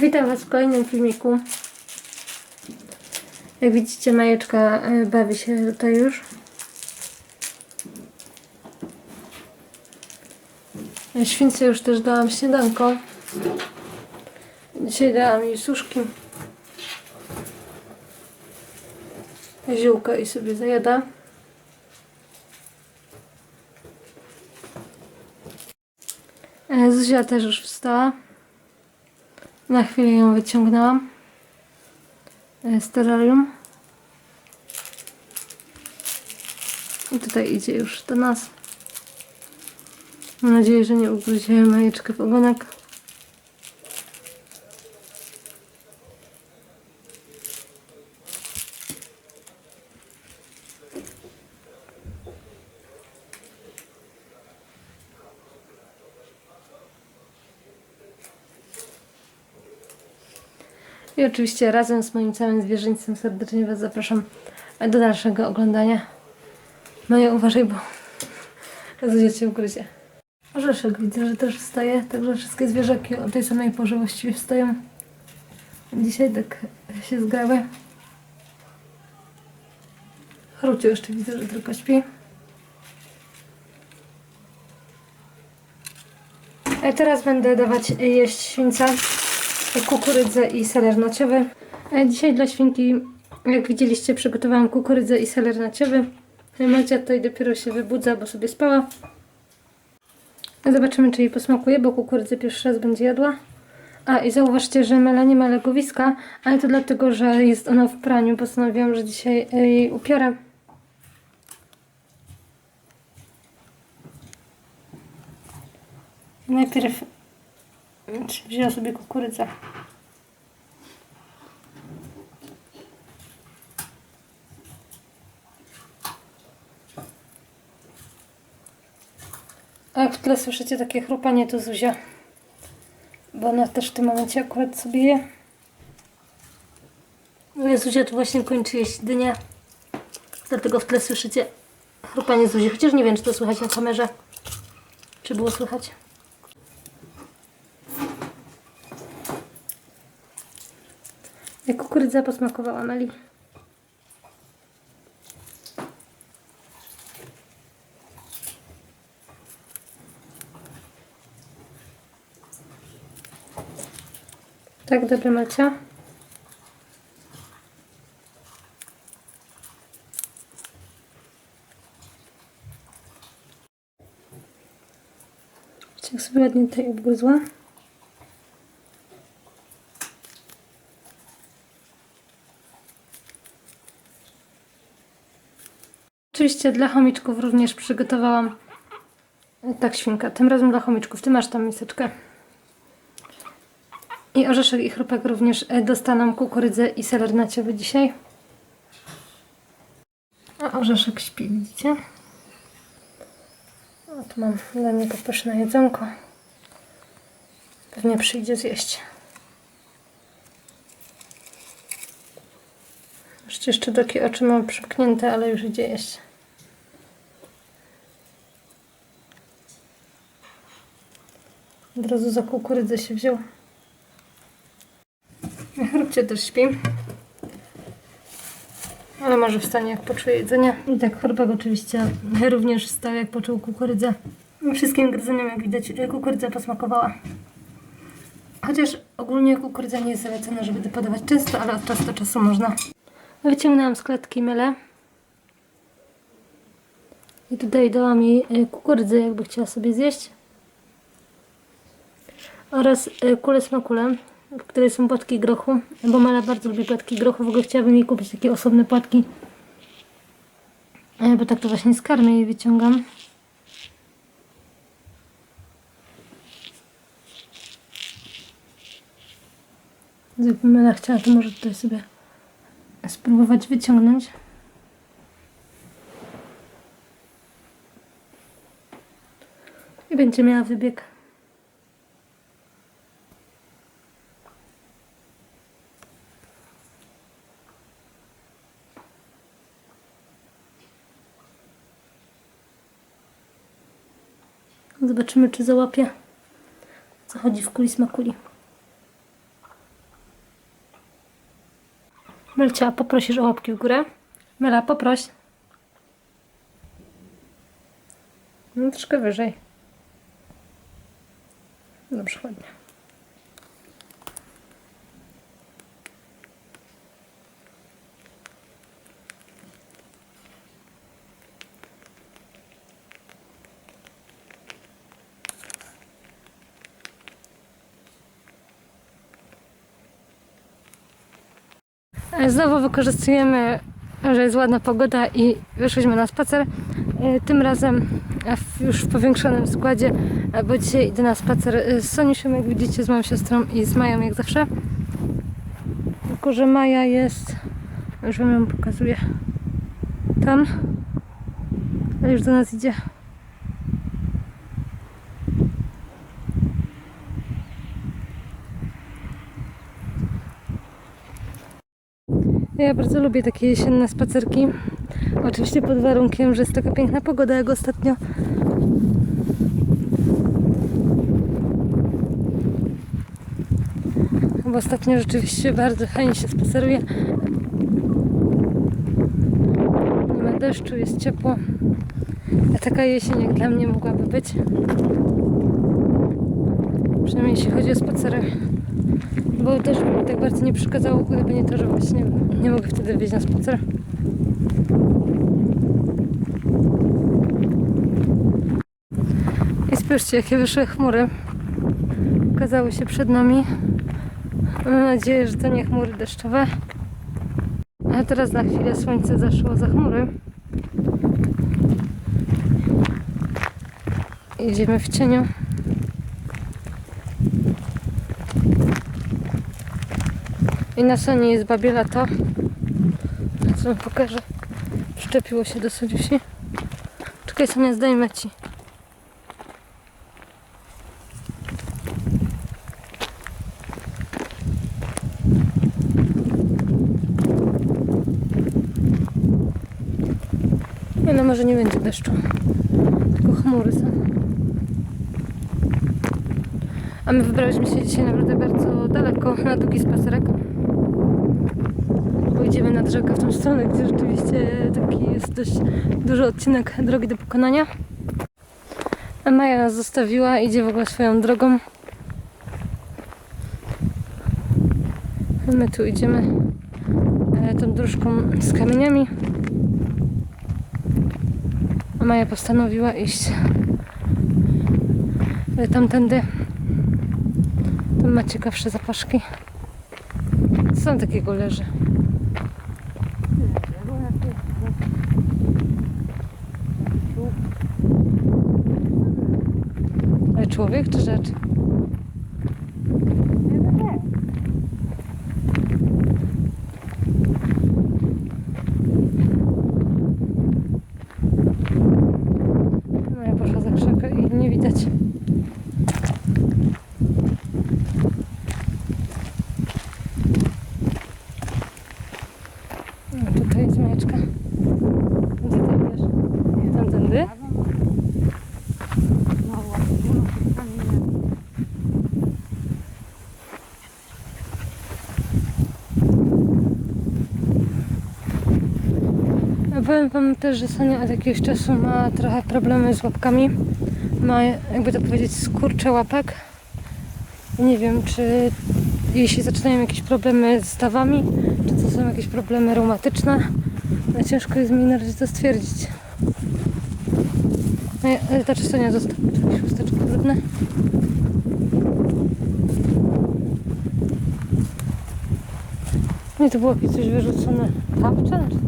Witam Was w kolejnym filmiku. Jak widzicie, Majeczka e, bawi się tutaj już. E, Śwince już też dałam śniadanko. Dzisiaj dałam jej suszki. Ziółka i sobie zajada. E, Zuzia też już wstała. Na chwilę ją wyciągnęłam e, z terrarium. I tutaj idzie już do nas. Mam nadzieję, że nie ugryzie majeczkę w ogonek. Oczywiście razem z moim całym zwierzyńcem serdecznie Was zapraszam do dalszego oglądania. Maja, uważaj, bo Zuzia Cię ugryzie. Orzeszek widzę, że też wstaje, także wszystkie zwierzaki o tej samej porze właściwie wstają. Dzisiaj tak się zgrały. Chruciu jeszcze widzę, że tylko śpi. A teraz będę dawać jeść świńca kukurydzę i seler naciowy. A Dzisiaj dla świnki, jak widzieliście, przygotowałam kukurydzę i seler naciowy. Macia tutaj dopiero się wybudza, bo sobie spała. Zobaczymy, czy jej posmakuje, bo kukurydzę pierwszy raz będzie jadła. A i zauważcie, że Mela nie ma legowiska, ale to dlatego, że jest ona w praniu. Postanowiłam, że dzisiaj e, jej upiorę. Najpierw wzięła sobie kukurydzę. A jak w tle słyszycie takie chrupanie, to Zuzia. Bo ona też w tym momencie akurat sobie je. Ale Zuzia tu właśnie kończy jeść. Dlatego w tle słyszycie chrupanie Zuzi. Chociaż nie wiem, czy to słychać na kamerze. Czy było słychać? Kukurydza posmakowała Meli. Tak, dobre Macia. Jak sobie ładnie tutaj obgryzła. Oczywiście dla chomiczków również przygotowałam tak świnka, tym razem dla chomiczków. Ty masz tam miseczkę. I orzeszek i chrupek również e, dostaną kukurydzę i seler naciowy dzisiaj. A orzeszek śpi, widzicie? A tu mam dla niego pyszne jedzonko. Pewnie przyjdzie zjeść. Jeszcze, takie oczy mam przymknięte, ale już idzie jeść. Od razu za kukurydzę się wziął. Chrupcie też śpi. Ale może wstanie jak poczuje jedzenie. I tak chorobak oczywiście również wstał jak poczuł kukurydzę. Wszystkim gryzeniom jak widać kukurydza posmakowała. Chociaż ogólnie kukurydza nie jest zalecana, żeby podawać często, ale od czasu do czasu można. Wyciągnęłam z klatki mylę. I tutaj dałam jej e, kukurydzę, jakby chciała sobie zjeść. Oraz e, kulę smakule, w której są płatki grochu. Bo Mela bardzo lubi płatki grochu. W ogóle chciałabym jej kupić takie osobne płatki. E, Bo tak to właśnie z karmy jej wyciągam. Jakby Mela chciała, to może tutaj sobie spróbować wyciągnąć. I będzie miała wybieg. Zobaczymy, czy załapie, co chodzi w kuli smakuli. Melcia, poprosisz o łapki w górę? Mela, poproś. No, troszkę wyżej. Dobrze, ładnie. Znowu wykorzystujemy, że jest ładna pogoda i wyszliśmy na spacer. E, Tym razem e, w- już w powiększonym składzie, e, bo dzisiaj idę na spacer e, z Soniuszem, jak widzicie, z moją siostrą i z Mają, jak zawsze. Tylko, że Maja jest, już wam ją pokazuję, tam, ale już do nas idzie. Ja bardzo lubię takie jesienne spacerki. Oczywiście pod warunkiem, że jest taka piękna pogoda jak ostatnio. Bo ostatnio rzeczywiście bardzo fajnie się spaceruje. Nie ma deszczu, jest ciepło. A taka jesień jak dla mnie mogłaby być. Przynajmniej jeśli chodzi o spacery. Bo też mi tak bardzo nie przeszkadzało, gdyby nie to, że właśnie nie mogę wtedy wyjść na spacer. I spójrzcie, jakie wyszły chmury. Ukazały się przed nami. Mam nadzieję, że to nie chmury deszczowe. A teraz na chwilę słońce zaszło za chmury. Idziemy w cieniu. I na Sony jest babie lato. Co wam pokażę? Przyczepiło się do Soniusi. Czekaj Sonia, zdejmę ci. Nie no, może nie będzie deszczu. Tylko chmury są. A my wybraliśmy się dzisiaj naprawdę bardzo daleko na długi spacerek. Nad rzekę w tą stronę, gdzie rzeczywiście taki jest dość duży odcinek drogi do pokonania. A Maja nas zostawiła, idzie w ogóle swoją drogą. My tu idziemy e, tą dróżką z kamieniami. A Maja postanowiła iść e, tamtędy. Tam ma ciekawsze zapaszki. Co tam takiego leży? Ale człowiek czy rzecz? Maja poszła za krzakę i nie widać. No, tutaj jest Majeczka. Gdzie ty idziesz? Tamtędy? Ja powiem wam też, że Sonia od jakiegoś czasu ma trochę problemy z łapkami. Ma, jakby to powiedzieć, skurcze łapek. Nie wiem, czy jeśli zaczynają jakieś problemy z stawami, czy to są jakieś problemy reumatyczne. Ale ciężko jest mi na razie to stwierdzić. No, ale ta czystonia została, czy jakieś chusteczki brudne. Nie, to było jakieś coś wyrzucone. Kapcze?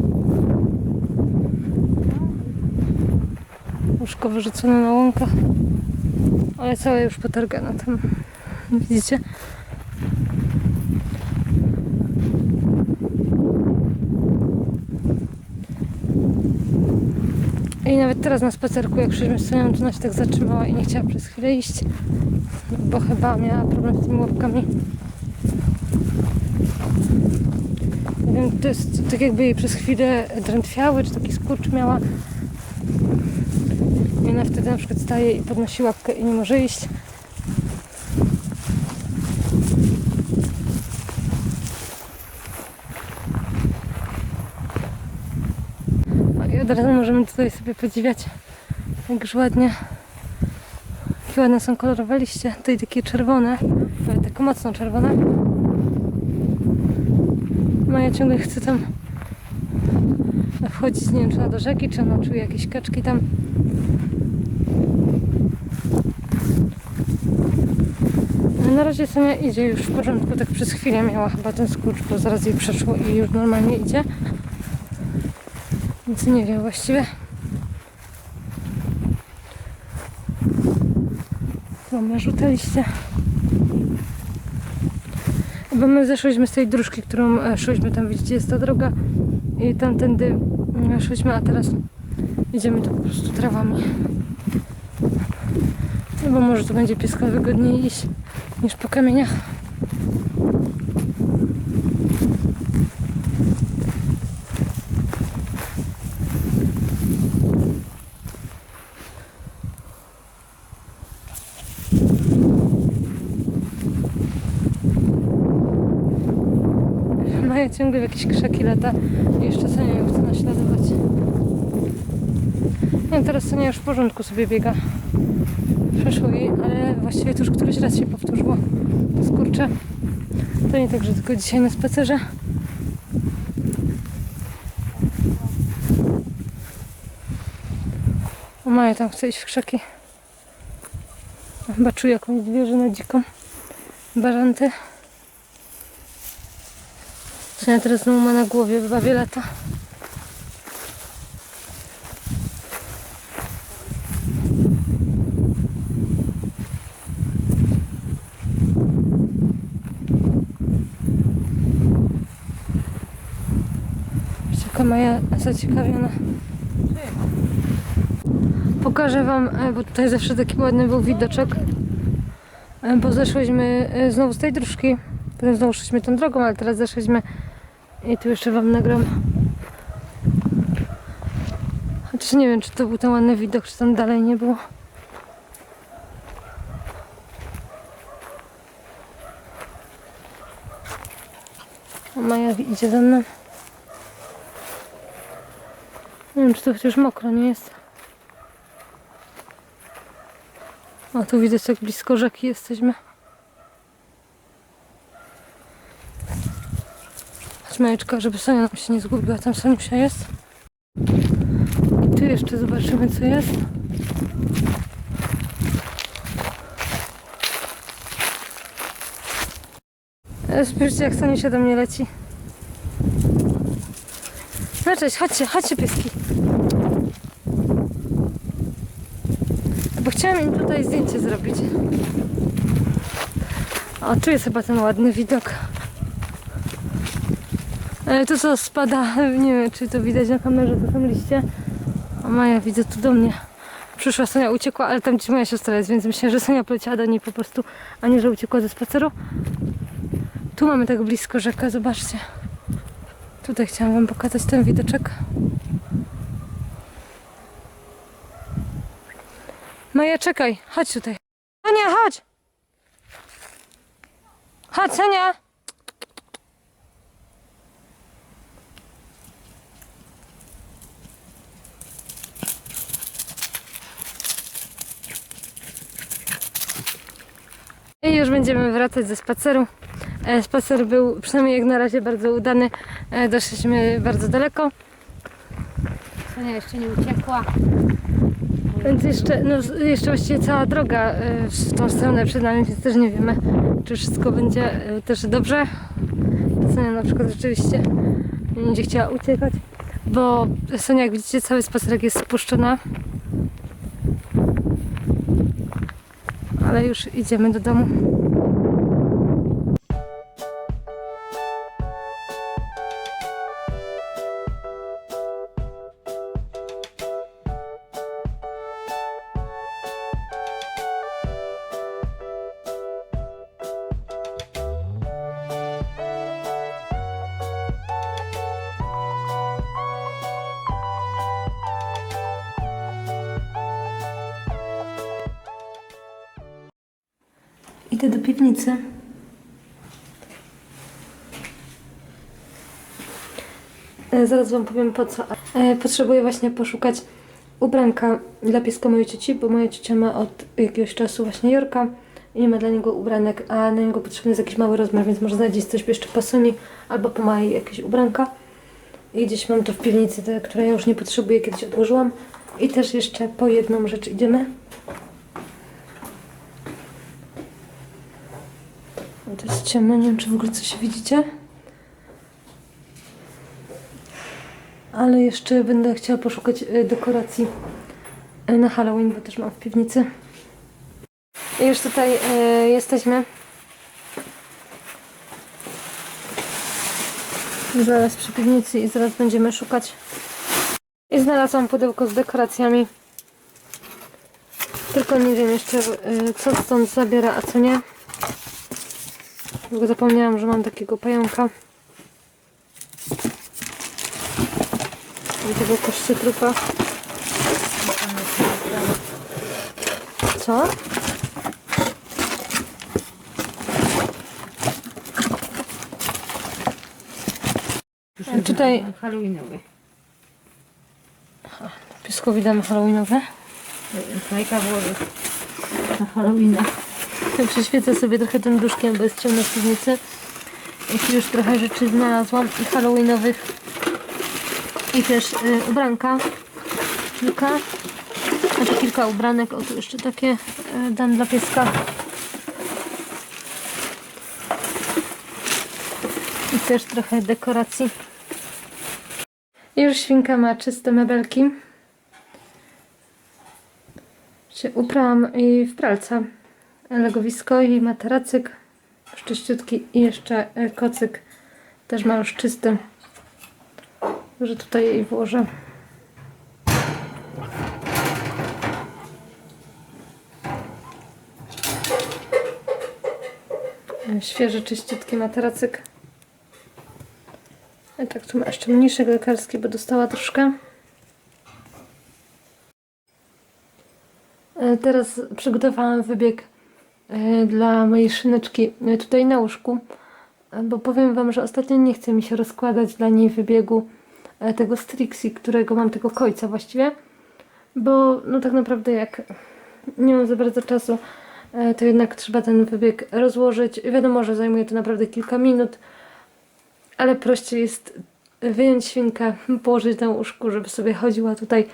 Łóżko wyrzucone na łąkach. Ale całe już potargane tam. Widzicie? I nawet teraz na spacerku, jak szliśmy z to ona się tak zatrzymała i nie chciała przez chwilę iść, bo chyba miała problem z tymi łapkami. Nie wiem, to jest tak jakby jej przez chwilę drętwiały, czy taki skurcz miała ona wtedy na przykład staje i podnosi łapkę i nie może iść. No I od razu możemy tutaj sobie podziwiać, jak już ładnie jakie ładne są kolorowe liście. Tutaj takie czerwone, ale tak mocno czerwone. No Maja ciągle chce tam wchodzić, nie wiem czy na do rzeki, czy ona czuje jakieś kaczki tam Na razie Sonia idzie już w porządku, tak przez chwilę miała chyba ten skurcz, bo zaraz jej przeszło i już normalnie idzie. Nic nie wiem właściwie. Mamy żółte liście. Bo my zeszłyśmy z tej dróżki, którą e, szłyśmy, tam widzicie jest ta droga i tamtędy mm, szłyśmy, a teraz idziemy tu po prostu trawami. No bo może tu będzie pieska wygodniej iść niż po kamieniach. Maja ciągle w jakieś krzaki lata i jeszcze Sonia ją chce naśladować. Wiem, teraz Sonia już w porządku sobie biega. Przeszło jej, ale właściwie to już któryś raz się powtórzyło. Skurcze. To nie tak, że tylko dzisiaj na spacerze. O Maja tam chce iść w krzaki. Chyba czuje jakąś zwierzynę dziką. Bażanty. Sonia teraz znowu ma na głowie bawie lata. Jaka Maja zaciekawiona. Pokażę Wam, e, bo tutaj zawsze taki ładny był widoczek. E, Bo zeszłyśmy e, znowu z tej dróżki. Potem znowu szliśmy tą drogą, ale teraz zeszliśmy i tu jeszcze Wam nagram. Chociaż nie wiem, czy to był ten ładny widok, czy tam dalej nie było. Maja idzie za mną. Nie wiem, czy to chociaż mokro nie jest. O, tu widać, jak blisko rzeki jesteśmy. Chodź Majeczka, żeby Sonia nam się nie zgubiła. Tam Soniusia jest. I tu jeszcze zobaczymy, co jest. E, Spójrzcie, jak Soniusia do mnie leci. Cześć, chodźcie, chodźcie pieski. Bo chciałam im tutaj zdjęcie zrobić. O, tu jest chyba ten ładny widok. E, to co spada, nie wiem czy to widać na kamerze, to są liście. O Maja, widzę tu do mnie. Przyszła Sonia, uciekła, ale tam gdzie moja siostra jest, więc myślę, że Sonia poleciała do niej po prostu, a nie, że uciekła ze spaceru. Tu mamy tak blisko rzekę, zobaczcie. Tutaj chciałam Wam pokazać ten widoczek. Maja, czekaj, chodź tutaj. Sonia, chodź! Chodź, Sonia! I już będziemy wracać ze spaceru. E, Spacer był przynajmniej jak na razie bardzo udany. E, Doszliśmy bardzo daleko. Sonia jeszcze nie uciekła. Więc jeszcze, no, jeszcze właściwie cała droga e, w tą stronę przed nami, więc też nie wiemy, czy wszystko będzie też dobrze. Sonia na przykład rzeczywiście nie będzie chciała uciekać, bo Sonia, jak widzicie, cały spacerek jest spuszczona. Ale już idziemy do domu. Idę do piwnicy. E, Zaraz Wam powiem po co. E, Potrzebuję właśnie poszukać ubranka dla pieska mojej cioci, bo moja ciocia ma od jakiegoś czasu właśnie Jorka i nie ma dla niego ubranek, a na niego potrzebny jest jakiś mały rozmiar, więc może znajdziesz coś jeszcze po Soni albo po mojej jakieś ubranka. I gdzieś mam to w piwnicy, te, które ja już nie potrzebuję, kiedyś odłożyłam. I też jeszcze po jedną rzecz idziemy. To jest ciemno, nie wiem czy w ogóle coś widzicie. Ale jeszcze będę chciała poszukać e, dekoracji e, na Halloween, bo też mam w piwnicy. I już tutaj e, jesteśmy. Zaraz przy piwnicy i zaraz będziemy szukać. I znalazłam pudełko z dekoracjami. Tylko nie wiem jeszcze co stąd zabiera, a co nie. Zapomniałam, że mam takiego pająka. I tego kościotrupa. Co? A tutaj Halloweenowy. pieskowi damy halloweenowe. Fajka włoży na Halloweena. Przeświecę sobie trochę tym duszkiem, bo jest ciemno w piwnicy. I już trochę rzeczy znalazłam i halloweenowych. I też y, ubranka. Kilka. Znaczy kilka ubranek. O tu jeszcze takie y, dam dla pieska. I też trochę dekoracji. Już świnka ma czyste mebelki. Się uprałam i w pralce legowisko i materacyk czyściutki i jeszcze e, kocyk też ma już czysty że tutaj jej włożę. E, świeży, czyściutki materacyk. I tak tu ma jeszcze mniejszek lekarski, bo dostała troszkę. E, Teraz przygotowałam wybieg e, dla mojej szyneczki e, tutaj na łóżku, e, bo powiem Wam, że ostatnio nie chce mi się rozkładać dla niej wybiegu e, tego Strixie, którego mam tego końca właściwie, bo no tak naprawdę jak nie mam za bardzo czasu, e, to jednak trzeba ten wybieg rozłożyć. Wiadomo, że zajmuje to naprawdę kilka minut, ale prościej jest wyjąć świnkę, położyć na łóżku, żeby sobie chodziła tutaj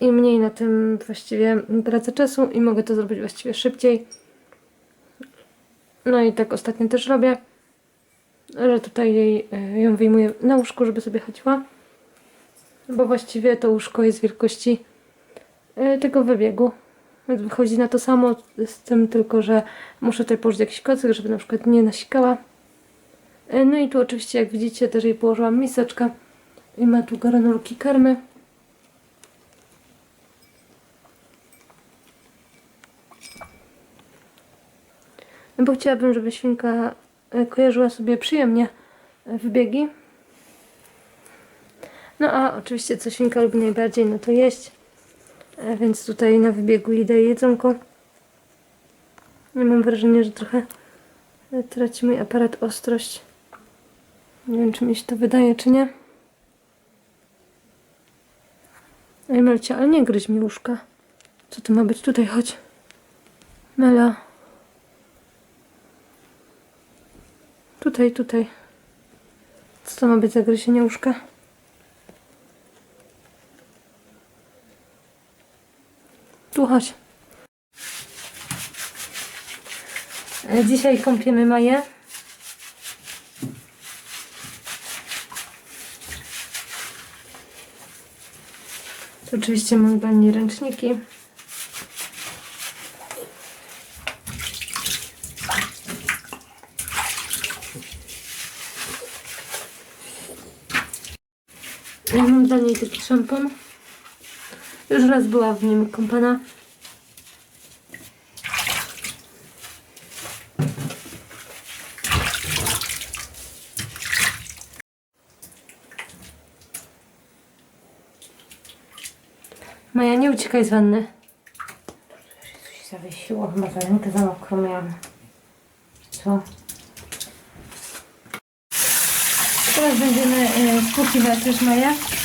i mniej na tym właściwie tracę czasu i mogę to zrobić właściwie szybciej. No i tak ostatnio też robię, że tutaj jej, e, ją wyjmuję na łóżku, żeby sobie chodziła. Bo właściwie to łóżko jest wielkości e, tego wybiegu. Więc wychodzi na to samo, z tym tylko, że muszę tutaj położyć jakiś kocyk, żeby na przykład nie nasikała. E, No i tu oczywiście, jak widzicie, też jej położyłam miseczkę i ma tu granulki karmy. Bo chciałabym, żeby świnka e, kojarzyła sobie przyjemnie e, wybiegi. No a oczywiście co świnka lubi najbardziej, no to jeść. E, Więc tutaj na wybiegu jej daję jedzonko. Ja mam wrażenie, że trochę traci mój aparat ostrość. Nie wiem, czy mi się to wydaje, czy nie. Ej, Melcia, ale nie gryź mi łóżka. Co to ma być? Tutaj chodź. Mela. Tutaj, tutaj. Co to ma być za gryzienie łóżka? Tu chodź. E, Dzisiaj kąpiemy Maję. Oczywiście mam dla ręczniki. Ja mam dla niej taki szampon. Już raz była w nim kąpana. Maja, nie uciekaj z wanny. Coś się zawiesiło, chyba za rękę za mokro miałam. Co? Teraz będziemy y, spłukiwać też Maja.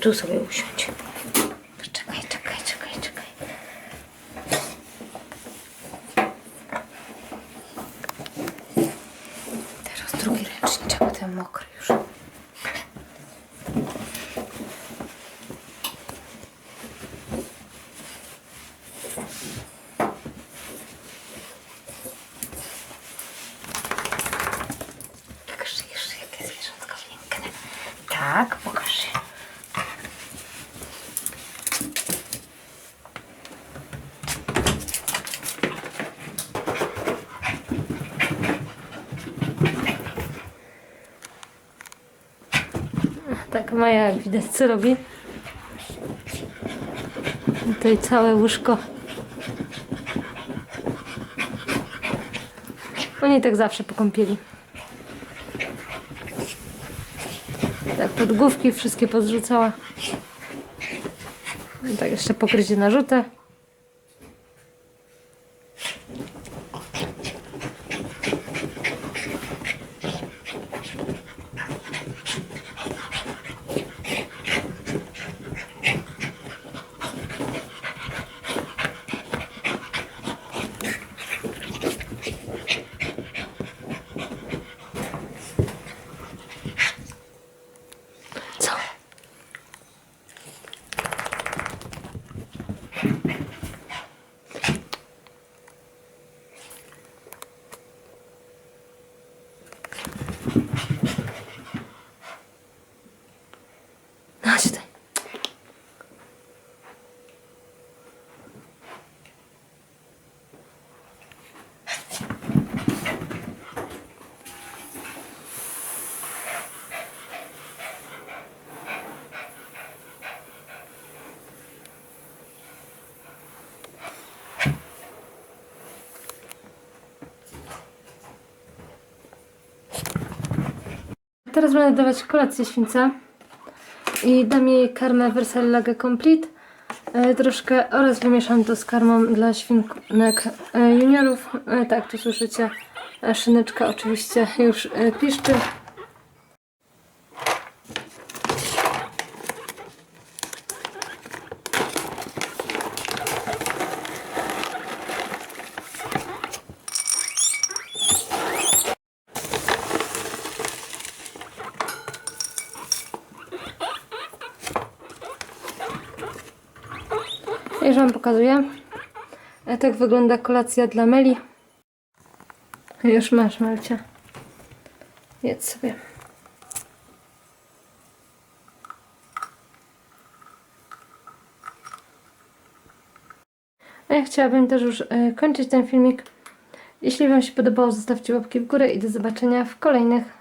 Tu, tu, tu sobie usiądź. Czekaj, czekaj, czekaj, czekaj. Teraz drugi ręczniczek, bo ten mokry już. Pokaż jeszcze jakie zwierzątko piękne. Tak, pokaż. Tak, Maja jak widać co robi. Tutaj całe łóżko. Oni tak zawsze po kąpieli. Tak, podgłówki wszystkie pozrzucała. I tak jeszcze pokrycie narzute. Co? No, chodź tutaj. Teraz będę dawać kolację śwince i dam jej karmę Versailles Complete e, troszkę oraz wymieszam to z karmą dla świnek e, juniorów. E, tak, tu słyszycie, szyneczka oczywiście już e, piszczy. Już Wam pokazuję. E, Tak wygląda kolacja dla Meli. Już masz, Melcia. Jedz sobie. A ja chciałabym też już e, kończyć ten filmik. Jeśli Wam się podobało, zostawcie łapki w górę i do zobaczenia w kolejnych